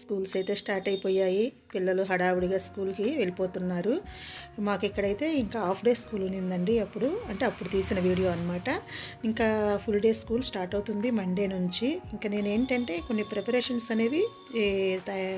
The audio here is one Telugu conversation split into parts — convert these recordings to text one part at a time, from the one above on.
schools అయితే స్టార్ట్ అయిపోయాయి. పిల్లలు హడావుడిగా స్కూల్కి వెళ్ళిపోతున్నారు. మాకు ఇక్కడైతే ఇంకా హాఫ్ డే స్కూల్ ఉన్నిందండి అప్పుడు. అంటే అప్పుడు తీసిన వీడియో అనమాట ఇంకా ఫుల్ డే స్కూల్ స్టార్ట్ అవుతుంది మండే నుంచి. ఇంకా నేను ఏంటంటే కొన్ని ప్రిపరేషన్స్ అనేవి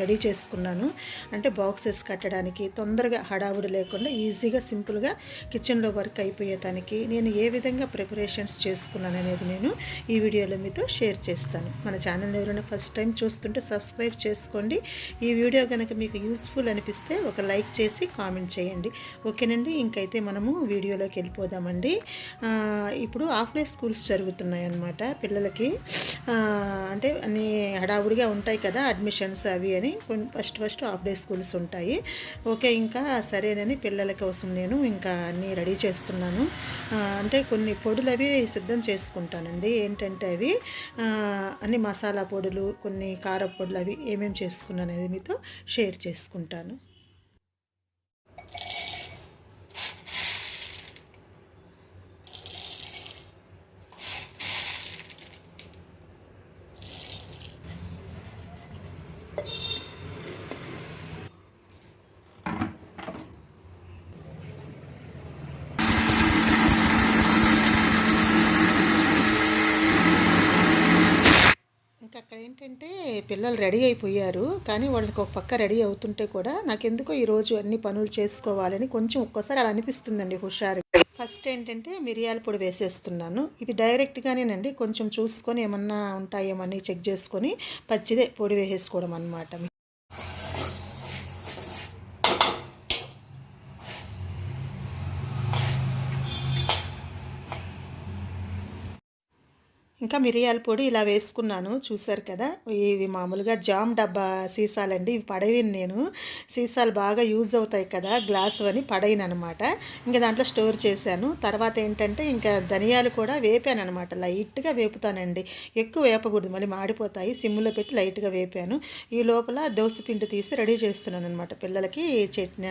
రెడీ చేసుకున్నాను. అంటే బాక్సెస్ కట్టడానికి తొందరగా హడావుడి లేకుండా ఈజీగా సింపుల్గా కిచెన్లో వర్క్ అయిపోయేదానికి నేను ఏ విధంగా ప్రిపరేషన్స్ చేసుకున్నాను అనేది నేను ఈ వీడియోలో మీతో షేర్ చేస్తాను. మన ఛానల్ ఎవరైనా ఫస్ట్ టైం చూస్తుంటే సబ్స్క్రైబ్ చేసుకోండి. ఈ వీడియో కనుక మీకు యూస్ఫుల్ అనిపిస్తే ఒక లైక్ చేసి కామెంట్ చేయండి. ఓకేనండి? ఇంకైతే మనము వీడియోలోకి వెళ్ళిపోదామండి. ఇప్పుడు హాఫ్ డే స్కూల్స్ జరుగుతున్నాయి అన్నమాట పిల్లలకి అంటే అన్ని హడావుడిగా ఉంటాయి కదా అడ్మిషన్స్ అవి అని. First first half day schools ఉంటాయి. ఓకే ఇంకా సరేనని పిల్లల కోసం నేను ఇంకా అన్నీ రెడీ చేస్తున్నాను. అంటే కొన్ని పొడులు అవి సిద్ధం చేసుకుంటానండి. ఏంటంటే అవి అన్ని మసాలా పొడులు కొన్ని కారపొడులు అవి ఏమేమి చేసుకున్నాను అనేది మీతో షేర్ చేసుకుంటాను అక్కడ ఏంటంటే పిల్లలు రెడీ అయిపోయారు కానీ వాళ్ళకి ఒక పక్క రెడీ అవుతుంటే కూడా నాకెందుకో ఈరోజు అన్ని పనులు చేసుకోవాలని కొంచెం ఒక్కోసారి అలా అనిపిస్తుందండి హుషారు. ఫస్ట్ ఏంటంటే మిరియాల పొడి వేసేస్తున్నాను. ఇది డైరెక్ట్గానేనండి కొంచెం చూసుకొని ఏమన్నా ఉంటాయేమని చెక్ చేసుకొని పచ్చిదే పొడి వేసేసుకోవడం అనమాట ఇంకా మిరియాల పొడి ఇలా వేసుకున్నాను. చూసారు కదా? ఇవి మామూలుగా జామ్ డబ్బా సీసాలండి. ఇవి పడేవిని నేను. సీసాలు బాగా యూజ్ అవుతాయి కదా? గ్లాసు అని పడైన అనమాట ఇంకా దాంట్లో స్టోర్ చేశాను. తర్వాత ఏంటంటే ఇంకా ధనియాలు కూడా వేపాను అనమాట లైట్గా వేపుతానండి. ఎక్కువ వేపకూడదు. మళ్ళీ మాడిపోతాయి. సిమ్లో పెట్టి లైట్గా వేపాను. ఈ లోపల దోశ పిండి తీసి రెడీ చేస్తున్నాను అనమాట పిల్లలకి చట్నీ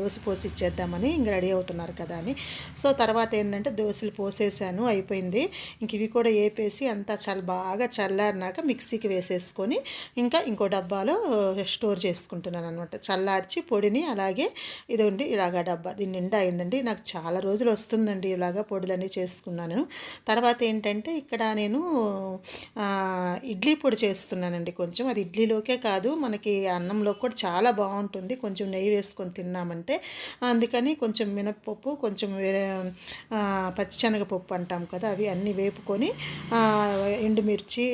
దోశ పోసి ఇచ్చేద్దామని ఇంకా రెడీ అవుతున్నారు కదా అని. సో తర్వాత ఏంటంటే దోశలు పోసేసాను. అయిపోయింది. ఇంక ఇవి కూడా వేపేసి వేసి అంతా చాలా బాగా చల్లారినాక మిక్సీకి వేసేసుకొని ఇంకా ఇంకో డబ్బాలో స్టోర్ చేసుకుంటున్నాను అనమాట చల్లార్చి పొడిని అలాగే ఇది ఇలాగా ఇలాగ డబ్బా. దీని నిండా అయిందండి. నాకు చాలా రోజులు వస్తుందండి ఇలాగ పొడులన్నీ చేసుకున్నాను. తర్వాత ఏంటంటే ఇక్కడ నేను ఇడ్లీ పొడి చేస్తున్నానండి కొంచెం. అది ఇడ్లీలోకే కాదు మనకి అన్నంలో కూడా చాలా బాగుంటుంది. కొంచెం నెయ్యి వేసుకొని తిన్నామంటే అందుకని కొంచెం మినప్పప్పు కొంచెం వేరే పచ్చిశనగపప్పు అంటాం కదా అవి అన్నీ వేపుకొని ఎండుమిర్చి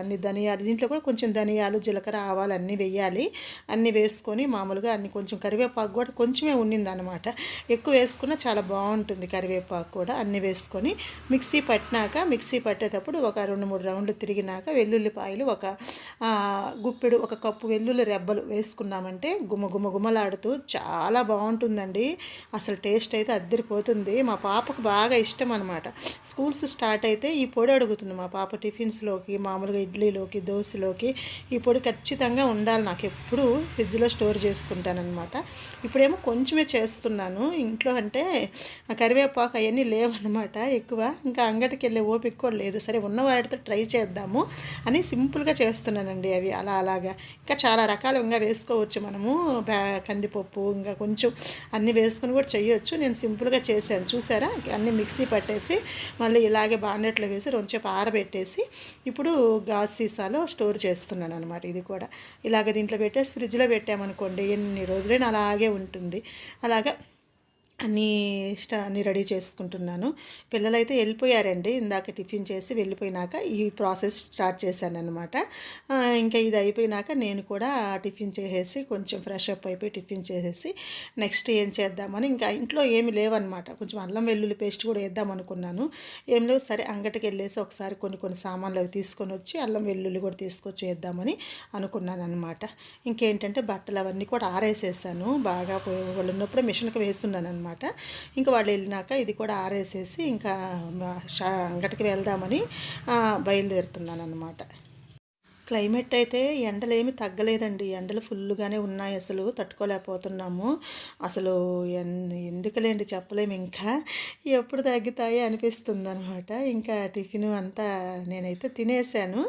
అన్ని ధనియాలు దీంట్లో కూడా కొంచెం ధనియాలు జీలకర్ర ఆవాలు అన్నీ వేయాలి. అన్నీ వేసుకొని మామూలుగా అన్ని కొంచెం కరివేపాకు కూడా కొంచెమే ఉన్నిందనమాట. ఎక్కువ వేసుకున్న చాలా బాగుంటుంది కరివేపాకు కూడా. అన్నీ వేసుకొని మిక్సీ పట్టినాక మిక్సీ పట్టేటప్పుడు ఒక రెండు మూడు రౌండ్లు తిరిగినాక వెల్లుల్లిపాయలు ఒక గుప్పెడు ఒక కప్పు వెల్లుల్లి రెబ్బలు వేసుకున్నామంటే గుమ గుమ గుమలాడుతూ చాలా బాగుంటుందండి. అసలు టేస్ట్ అయితే అద్దరిపోతుంది. మా పాపకు బాగా ఇష్టం అనమాట స్కూల్స్ స్టార్ట్ అయితే ఈ పొడి అడుగు అడుగుతుంది మా పాప టిఫిన్స్లోకి మామూలుగా ఇడ్లీలోకి దోశలోకి. ఈ పొడి ఖచ్చితంగా ఉండాలి. నాకు ఎప్పుడు ఫ్రిడ్జ్లో స్టోర్ చేసుకుంటానమాట ఇప్పుడేమో కొంచెమే చేస్తున్నాను. ఇంట్లో అంటే కరివేపాకు అవన్నీ లేవన్నమాట ఎక్కువ. ఇంకా అంగటికి వెళ్ళే ఓపిక కూడా లేదు. సరే ఉన్న వాటితో ట్రై చేద్దాము అని సింపుల్గా చేస్తున్నానండి అవి. అలా అలాగా. ఇంకా చాలా రకాలు ఇంకా వేసుకోవచ్చు మనము. కందిపప్పు ఇంకా కొంచెం అన్నీ వేసుకొని కూడా చేయొచ్చు. నేను సింపుల్గా చేశాను. చూసారా? అన్నీ మిక్సీ పట్టేసి మళ్ళీ ఇలాగే బాండెట్లో వేసి కొంచెం ఆరబెట్టేసి ఇప్పుడు గాజ్ సీసాలో స్టోర్ చేస్తున్నాను అనమాట ఇది కూడా. ఇలాగ దీంట్లో పెట్టేసి ఫ్రిడ్జ్లో పెట్టామనుకోండి ఎన్ని రోజులైనా అలాగే ఉంటుంది. అలాగా అన్నీ స్టా అన్నీ రెడీ చేసుకుంటున్నాను. పిల్లలైతే వెళ్ళిపోయారండి. ఇందాక టిఫిన్ చేసి వెళ్ళిపోయినాక ఈ ప్రాసెస్ స్టార్ట్ చేశాను అనమాట ఇంకా ఇది అయిపోయినాక నేను కూడా టిఫిన్ చేసేసి కొంచెం ఫ్రెష్ అప్ అయిపోయి టిఫిన్ చేసేసి నెక్స్ట్ ఏం చేద్దామని ఇంకా ఇంట్లో ఏమి లేవన్నమాట. కొంచెం అల్లం వెల్లుల్లి పేస్ట్ కూడా వేద్దాం అనుకున్నాను. ఏం లేవు సరే అంగటికి వెళ్ళేసి ఒకసారి కొన్ని కొన్ని సామాన్లు అవి తీసుకొని వచ్చి అల్లం వెల్లుల్లి కూడా తీసుకొచ్చి వేద్దామని అనుకున్నాను అనమాట ఇంకేంటంటే బట్టలు అవన్నీ కూడా ఆరేసేసాను. బాగా వాళ్ళు ఉన్నప్పుడే మిషన్కి వేస్తున్నాను అనమాట అనమాట ఇంకా వాళ్ళు వెళ్ళినాక ఇది కూడా ఆరేసేసి ఇంకా అంగటికి వెళ్దామని బయలుదేరుతున్నాను అనమాట క్లైమేట్ అయితే ఎండలేమి తగ్గలేదండి. ఎండలు ఫుల్గానే ఉన్నాయి అసలు తట్టుకోలేకపోతున్నాము. అసలు ఎందుకులేండి చెప్పలేము ఇంకా? ఎప్పుడు తగ్గుతాయి అనిపిస్తుంది అనమాట ఇంకా టిఫిన్ అంతా నేనైతే తినేసాను.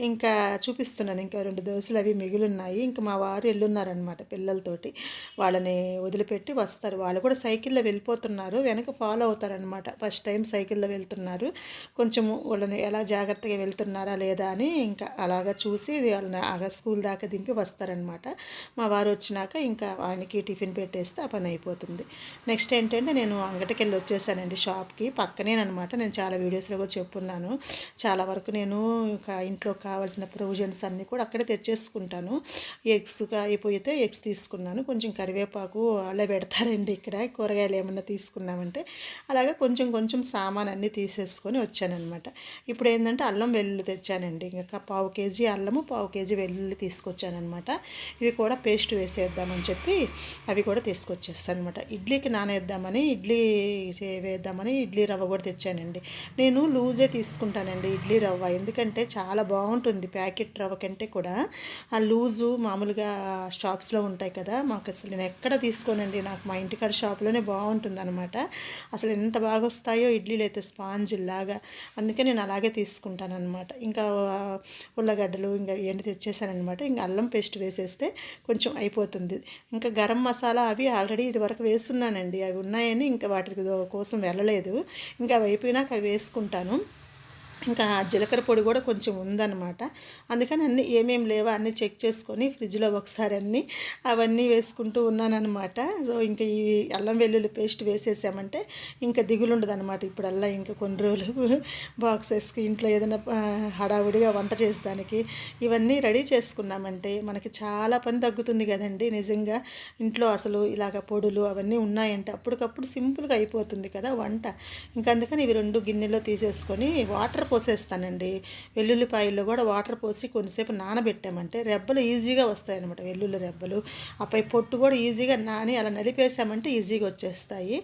ఇంకా చూపిస్తున్నాను. ఇంకా రెండు దోశలు అవి మిగులున్నాయి. ఇంకా మా వారు వెళ్ళున్నారనమాట పిల్లలతోటి. వాళ్ళని వదిలిపెట్టి వస్తారు. వాళ్ళు కూడా సైకిల్లో వెళ్ళిపోతున్నారు. వెనక ఫాలో అవుతారనమాట ఫస్ట్ టైం సైకిల్లో వెళ్తున్నారు. కొంచెం వాళ్ళని ఎలా జాగ్రత్తగా వెళ్తున్నారా లేదా అని ఇంకా అలాగా చూసి వాళ్ళని స్కూల్ దాకా దింపి వస్తారనమాట మా వారు వచ్చినాక ఇంకా ఆయనకి టిఫిన్ పెట్టేస్తే ఆ పని అయిపోతుంది. నెక్స్ట్ నెక్స్ట్ ఏంటంటే నేను అంగటికి వెళ్ళి వచ్చేసానండి షాప్కి. పక్కనేనమాట నేను చాలా వీడియోస్లో కూడా చెప్పున్నాను. చాలా వరకు నేను ఇంకా ఇంట్లో కావాల్సిన ప్రొవిజన్స్ అన్నీ కూడా అక్కడే తెచ్చేసుకుంటాను. ఎగ్స్ అయిపోయితే ఎగ్స్ తీసుకున్నాను. కొంచెం కరివేపాకు అలా పెడతారండి ఇక్కడ. కూరగాయలు ఏమన్నా తీసుకున్నామంటే అలాగే కొంచెం కొంచెం సామాన్ అన్నీ తీసేసుకొని వచ్చానమాట ఇప్పుడు ఏంటంటే అల్లం వెల్లుల్లి తెచ్చానండి. ఇంకా పావు కేజీ అల్లము పావు కేజీ వెల్లుల్లి తీసుకొచ్చానమాట ఇవి కూడా పేస్ట్ వేసేద్దామని చెప్పి అవి కూడా తీసుకొచ్చేస్తాను అనమాట ఇడ్లీకి వేద్దామని ఇడ్లీ వేద్దామని ఇడ్లీ రవ్వ కూడా తెచ్చానండి. నేను లూజే తీసుకుంటానండి ఇడ్లీ రవ్వ. ఎందుకంటే చాలా బాగుంటుంది ప్యాకెట్ రవ్వ కంటే కూడా. ఆ లూజు మామూలుగా షాప్స్లో ఉంటాయి కదా మాకు అసలు నేను ఎక్కడ తీసుకోనండి. నాకు మా ఇంటికాడ షాప్లోనే బాగుంటుంది అనమాట అసలు ఎంత బాగా వస్తాయో ఇడ్లీలు అయితే స్పాంజిల్లాగా అందుకే నేను అలాగే తీసుకుంటాను అనమాట ఇంకా ఉల్లగడ్డలు ఇంకా ఇవన్నీ తెచ్చేసానమాట ఇంకా అల్లం పేస్ట్ వేసేస్తే కొంచెం అయిపోతుంది. ఇంకా గరం మసాలా అవి ఆల్రెడీ ఇది వరకు వేస్తున్నానండి. అవి ఉన్నాయని ఇంకా వాటికి కోసం వెళ్ళలేదు. ఇంకా అవి అయిపోయినాక అవి వేసుకుంటాను. ఇంకా జీలకర్ర పొడి కూడా కొంచెం ఉందన్నమాట. అందుకని అన్నీ ఏమేమి లేవో అన్నీ చెక్ చేసుకొని ఫ్రిడ్జ్లో ఒకసారి అన్నీ అవన్నీ వేసుకుంటూ ఉన్నానమాట సో ఇంకా ఈ అల్లం వెల్లుల్లి పేస్ట్ వేసేసామంటే ఇంకా దిగులు అనమాట ఇప్పుడల్లా ఇంకా కొన్ని రోజులు బాక్సెస్కి ఇంట్లో ఏదైనా హడావుడిగా వంట చేసేదానికి ఇవన్నీ రెడీ చేసుకున్నామంటే మనకి చాలా పని తగ్గుతుంది కదండి. నిజంగా ఇంట్లో అసలు ఇలాగ పొడులు అవన్నీ ఉన్నాయంటే అప్పటికప్పుడు సింపుల్గా అయిపోతుంది కదా వంట. ఇంకా అందుకని ఇవి రెండు గిన్నెలో తీసేసుకొని వాటర్ పోసేస్తానండి. వెల్లుల్లిపాయల్లో కూడా వాటర్ పోసి కొంతసేపు నానబెట్టామంటే రెబ్బలు ఈజీగా వస్తాయన్నమాట వెల్లుల్లి రెబ్బలు. ఆపై పొట్టు కూడా ఈజీగా నాని అలా నలిపేసామంటే ఈజీగా వచ్చేస్తాయి.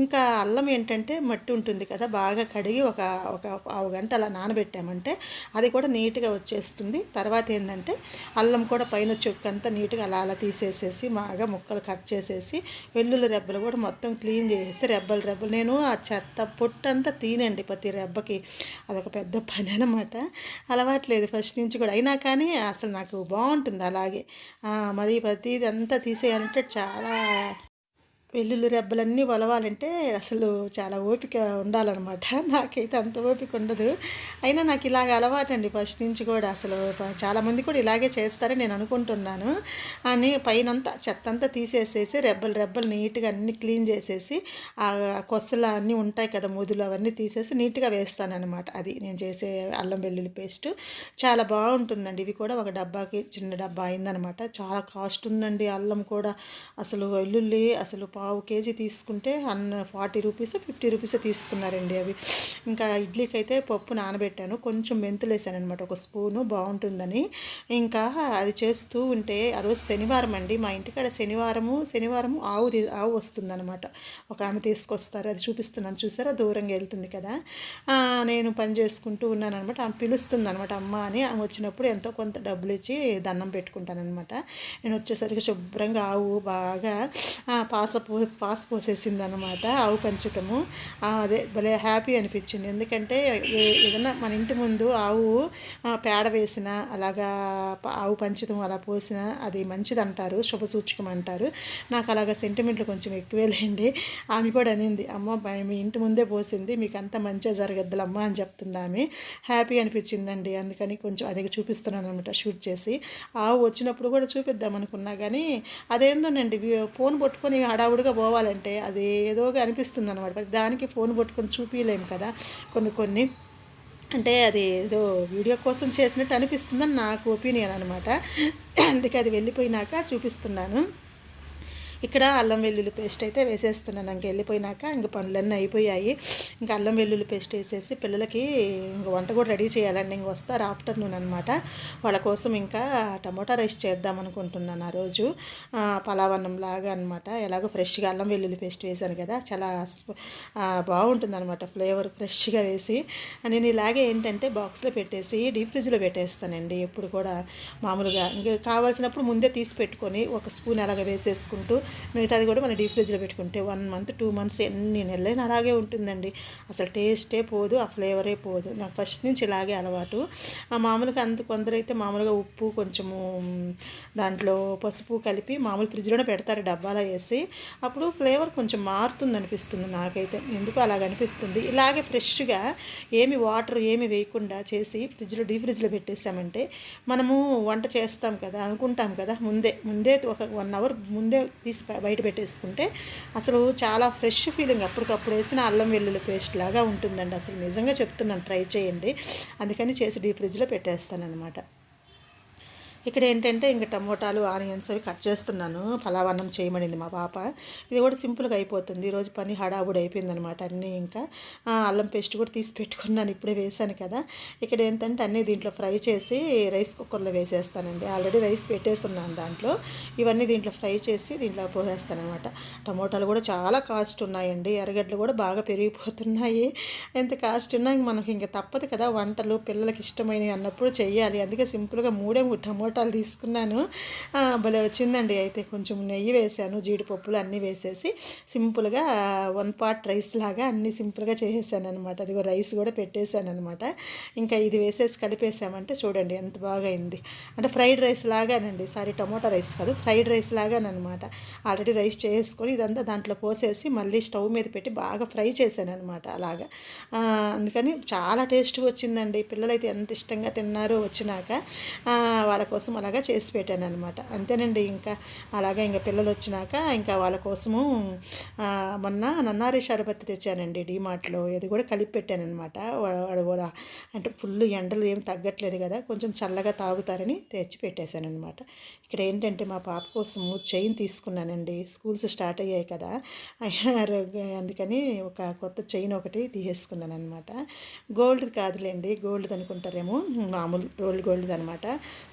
ఇంకా అల్లం ఏంటంటే మట్టి ఉంటుంది కదా బాగా కడిగి ఒక ఒక పావు గంట అలా నానబెట్టామంటే అది కూడా నీట్గా వచ్చేస్తుంది. తర్వాత ఏంటంటే అల్లం కూడా పైన చెక్కంతా నీట్గా అలా అలా తీసేసేసి బాగా ముక్కలు కట్ చేసేసి వెల్లుల్లి రెబ్బలు కూడా మొత్తం క్లీన్ చేసేసి రెబ్బలు రెబ్బలు. నేను ఆ చెత్త పొట్టు అంతా తీనండి ప్రతి రెబ్బకి. అది అదొక పెద్ద పని అనమాట అలవాట్లేదు ఫస్ట్ నుంచి కూడా. అయినా కానీ అసలు నాకు బాగుంటుంది అలాగే. మరి ప్రతిది అంతా తీసేయాలంటే చాలా వెల్లుల్లి రెబ్బలన్నీ వలవాలంటే అసలు చాలా ఓపిక ఉండాలన్నమాట. నాకైతే అంత ఓపిక ఉండదు. అయినా నాకు ఇలాగ అలవాటండి ఫస్ట్ నుంచి కూడా. అసలు చాలామంది కూడా ఇలాగే చేస్తారని నేను అనుకుంటున్నాను. అని పైనంతా చెత్త అంతా తీసేసేసి రెబ్బలు రెబ్బలు నీట్గా అన్నీ క్లీన్ చేసేసి ఆ కొసలు అన్నీ ఉంటాయి కదా ముదులు అవన్నీ తీసేసి నీట్గా వేస్తానన్నమాట. అది నేను చేసే అల్లం వెల్లుల్లి పేస్ట్. చాలా బాగుంటుందండి. ఇవి కూడా ఒక డబ్బాకి చిన్న డబ్బా అయిందనమాట చాలా కాస్ట్ ఉందండి అల్లం కూడా. అసలు వెల్లుల్లి అసలు పావు కేజీ తీసుకుంటే అన్ ఫార్టీ రూపీస్ ఫిఫ్టీ రూపీస్ తీసుకున్నారండి అవి. ఇంకా ఇడ్లీకి అయితే పప్పు నానబెట్టాను. కొంచెం మెంతులు ఒక స్పూను బాగుంటుందని. ఇంకా అది చేస్తూ ఉంటే ఆ రోజు శనివారం అండి. మా ఇంటికాడ శనివారము శనివారము ఆవు ఆవు వస్తుందన్నమాట. ఒక ఆమె తీసుకొస్తారు. అది చూపిస్తున్నాను. చూసారా? దూరంగా వెళ్తుంది కదా. నేను పని చేసుకుంటూ ఉన్నాను అనమాట ఆమె పిలుస్తుంది అనమాట అమ్మ అని. ఆమె వచ్చినప్పుడు ఎంతో కొంత డబ్బులు ఇచ్చి దండం పెట్టుకుంటానమాట నేను వచ్చేసరికి శుభ్రంగా ఆవు బాగా పాసపు పాస్ పోసేసింది అనమాట ఆవు పంచకము. అదే భలే హ్యాపీ అనిపించింది. ఎందుకంటే ఏదైనా మన ఇంటి ముందు ఆవు పేడ వేసిన అలాగా ఆవు పంచతం అలా పోసిన అది మంచిది అంటారు శుభ సూచకం అంటారు. నాకు అలాగా సెంటిమెంట్లు కొంచెం ఎక్కువే లేండి ఆమె కూడా అనింది అమ్మ మీ ఇంటి ముందే పోసింది మీకు అంత మంచిగా జరగద్దులమ్మ అని చెప్తుంది ఆమె. హ్యాపీ అనిపించిందండి. అందుకని కొంచెం అది చూపిస్తున్నాను అనమాట షూట్ చేసి. ఆవు వచ్చినప్పుడు కూడా చూపిద్దాం అనుకున్నా కానీ అదేందోనండి ఫోన్ పట్టుకొని హడావుడి మామూలుగా పోవాలంటే అది ఏదోగా అనిపిస్తుంది అనమాట దానికి ఫోన్ పట్టుకొని చూపించలేము కదా కొన్ని కొన్ని. అంటే అది ఏదో వీడియో కోసం చేసినట్టు అనిపిస్తుందని నాకు ఒపీనియన్ అనమాట అందుకే అది వెళ్ళిపోయినాక చూపిస్తున్నాను. ఇక్కడ అల్లం వెల్లుల్లి పేస్ట్ అయితే వేసేస్తున్నాను. ఇంక వెళ్ళిపోయినాక ఇంక పనులన్నీ అయిపోయాయి. ఇంకా అల్లం వెల్లుల్లి పేస్ట్ వేసేసి పిల్లలకి ఇంక వంట కూడా రెడీ చేయాలండి. ఇంక వస్తారు ఆఫ్టర్నూన్ అనమాట వాళ్ళ కోసం ఇంకా టమోటా రైస్ చేద్దాం అనుకుంటున్నాను ఆ రోజు. పలావన్నం లాగా అనమాట ఎలాగో ఫ్రెష్గా అల్లం వెల్లుల్లి పేస్ట్ వేసాను కదా. చాలా బాగుంటుంది అనమాట ఫ్లేవర్ ఫ్రెష్గా వేసి. నేను ఇలాగే ఏంటంటే బాక్స్లో పెట్టేసి డీప్ ఫ్రిడ్జ్లో పెట్టేస్తానండి ఎప్పుడు కూడా మామూలుగా. ఇంకా కావాల్సినప్పుడు ముందే తీసి పెట్టుకొని ఒక స్పూన్ అలాగ వేసేసుకుంటూ మిగతాది కూడా మనం డీప్ ఫ్రిడ్జ్లో పెట్టుకుంటే వన్ మంత్ టూ మంత్స్ ఎన్ని నెలలైనా అలాగే ఉంటుందండి. అసలు టేస్టే పోదు ఆ ఫ్లేవరే పోదు. నాకు ఫస్ట్ నుంచి ఇలాగే అలవాటు. ఆ మామూలుగా అంత కొందరైతే మామూలుగా ఉప్పు కొంచెము దాంట్లో పసుపు కలిపి మామూలు ఫ్రిడ్జ్లోనే పెడతారు డబ్బాలో వేసి. అప్పుడు ఫ్లేవర్ కొంచెం మారుతుంది అనిపిస్తుంది నాకైతే. ఎందుకు అలాగ అనిపిస్తుంది. ఇలాగే ఫ్రెష్గా ఏమి వాటర్ ఏమి వేయకుండా చేసి ఫ్రిడ్జ్లో డీప్ ఫ్రిడ్జ్లో పెట్టేసామంటే మనము వంట చేస్తాం కదా అనుకుంటాం కదా ముందే. ముందే ఒక వన్ అవర్ ముందే తీసి బయట పెట్టేసుకుంటే అసలు చాలా ఫ్రెష్ ఫీలింగ్. అప్పటికప్పుడు వేసిన అల్లం వెల్లుల్లి పేస్ట్ లాగా ఉంటుందండి. అసలు నిజంగా చెప్తున్నాను ట్రై చేయండి. అందుకని చేసి డీప్ ఫ్రిడ్జ్లో పెట్టేస్తాను అనమాట ఇక్కడ ఏంటంటే ఇంకా టమోటాలు ఆనియన్స్ అవి కట్ చేస్తున్నాను. పలావన్నం చేయమనింది మా పాప. ఇది కూడా సింపుల్గా అయిపోతుంది. ఈరోజు పని హడావుడి అయిపోయింది అనమాట అన్నీ ఇంకా. అల్లం పేస్ట్ కూడా తీసి పెట్టుకున్నాను. ఇప్పుడే వేసాను కదా. ఇక్కడ ఏంటంటే అన్నీ దీంట్లో ఫ్రై చేసి రైస్ కుక్కర్లో వేసేస్తానండి. ఆల్రెడీ రైస్ పెట్టేస్తున్నాను దాంట్లో. ఇవన్నీ దీంట్లో ఫ్రై చేసి దీంట్లో పోసేస్తాను అనమాట టమోటాలు కూడా చాలా కాస్ట్ ఉన్నాయండి. ఎర్రగడ్డలు కూడా బాగా పెరిగిపోతున్నాయి. ఎంత కాస్ట్ ఉన్నా మనకి ఇంకా తప్పదు కదా. వంటలు పిల్లలకి ఇష్టమైనవి అన్నప్పుడు చెయ్యాలి. అందుకే సింపుల్గా మూడే టమోటా టమోటాలు తీసుకున్నాను. భలే వచ్చిందండి. అయితే కొంచెం నెయ్యి వేసాను జీడిపప్పులు అన్నీ వేసేసి సింపుల్గా వన్ పార్ట్ రైస్ లాగా అన్నీ సింపుల్గా చేసేసాను అనమాట అదిగో రైస్ కూడా పెట్టేశాను అనమాట ఇంకా ఇది వేసేసి కలిపేసామంటే చూడండి ఎంత బాగా అయింది అంటే ఫ్రైడ్ రైస్ లాగానండి. సారీ టమోటా రైస్ కాదు ఫ్రైడ్ రైస్ లాగానమాట ఆల్రెడీ రైస్ చేసుకొని ఇదంతా దాంట్లో పోసేసి మళ్ళీ స్టవ్ మీద పెట్టి బాగా ఫ్రై చేశాను అనమాట అలాగా అందుకని చాలా టేస్ట్గా వచ్చిందండి. పిల్లలైతే ఎంత ఇష్టంగా తిన్నారో వచ్చినాక. వాళ్ళ కోసం అలాగా చేసి పెట్టాను అనమాట అంతేనండి ఇంకా అలాగే ఇంకా పిల్లలు వచ్చినాక ఇంకా వాళ్ళ కోసము మొన్న నన్నారి షరబత్తి తెచ్చానండి డీమార్ట్లో. ఇది కూడా కలిపి పెట్టాను అనమాట అంటే ఫుల్ ఎండలు ఏం తగ్గట్లేదు కదా కొంచెం చల్లగా తాగుతారని తెచ్చి పెట్టేశాను అనమాట ఇక్కడ ఏంటంటే మా పాప కోసము చైన్ తీసుకున్నానండి. స్కూల్స్ స్టార్ట్ అయ్యాయి కదా అందుకని ఒక కొత్త చైన్ ఒకటి తీసేసుకున్నాను అనమాట గోల్డ్ కాదులేండి గోల్డ్ అనుకుంటారేమో మామూలు గోల్డ్ గోల్డ్ అనమాట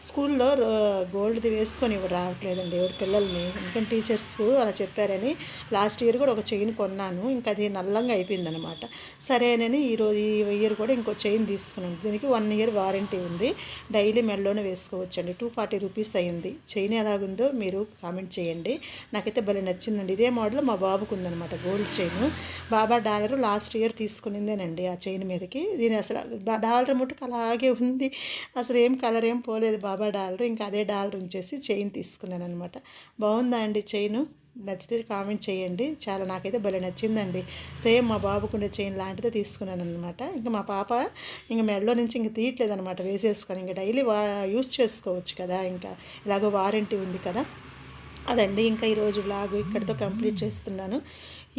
స్కూల్ స్కూల్లో గోల్డ్ది వేసుకొని రావట్లేదండి ఎవరి పిల్లల్ని. ఎందుకంటే టీచర్స్ అలా చెప్పారని లాస్ట్ ఇయర్ కూడా ఒక చైన్ కొన్నాను. ఇంకా అది నల్లంగా అయిపోయిందనమాట సరేనని ఈరోజు ఈ ఇయర్ కూడా ఇంకో చైన్ తీసుకున్నాను. దీనికి వన్ ఇయర్ వారంటీ ఉంది. డైలీ మెల్లోనే వేసుకోవచ్చండి. టూ ఫార్టీ రూపీస్ అయింది. చైన్ ఎలాగుందో మీరు కామెంట్ చేయండి. నాకైతే భలే నచ్చిందండి. ఇదే మోడల్ మా బాబుకు ఉందనమాట gold chain. Baba dollar last year తీసుకునిందేనండి ఆ చైన్ మీదకి. దీని అసలు డాలర్ ముట్టుకు అలాగే ఉంది. అసలు ఏం కలర్ ఏం పోలేదు బాబా డాలర్ డాలర్ ఇంకా అదే డాలర్ ఉంచేసి చైన్ తీసుకున్నాను అనమాట బాగుందా అండి చైను? నచ్చితే కామెంట్ చేయండి. చాలా నాకైతే భలే నచ్చిందండి. సేమ్ మా బాబుకుండే చైన్ లాంటిదే తీసుకున్నాను అనమాట ఇంకా మా పాప ఇంకా మెడలో నుంచి ఇంక తీయట్లేదు అనమాట వేసేసుకొని ఇంకా డైలీ వా యూస్ చేసుకోవచ్చు కదా ఇంకా. ఇలాగో వారంటీ ఉంది కదా. అదండి ఇంకా ఈరోజు బ్లాగ్ ఇక్కడితో కంప్లీట్ చేస్తున్నాను.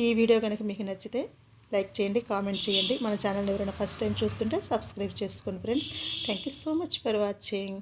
ఈ వీడియో కనుక మీకు నచ్చితే లైక్ చేయండి కామెంట్ చేయండి. మన ఛానల్ ఎవరైనా ఫస్ట్ టైం చూస్తుంటే సబ్స్క్రైబ్ చేసుకోండి friends. Thank you so much for watching.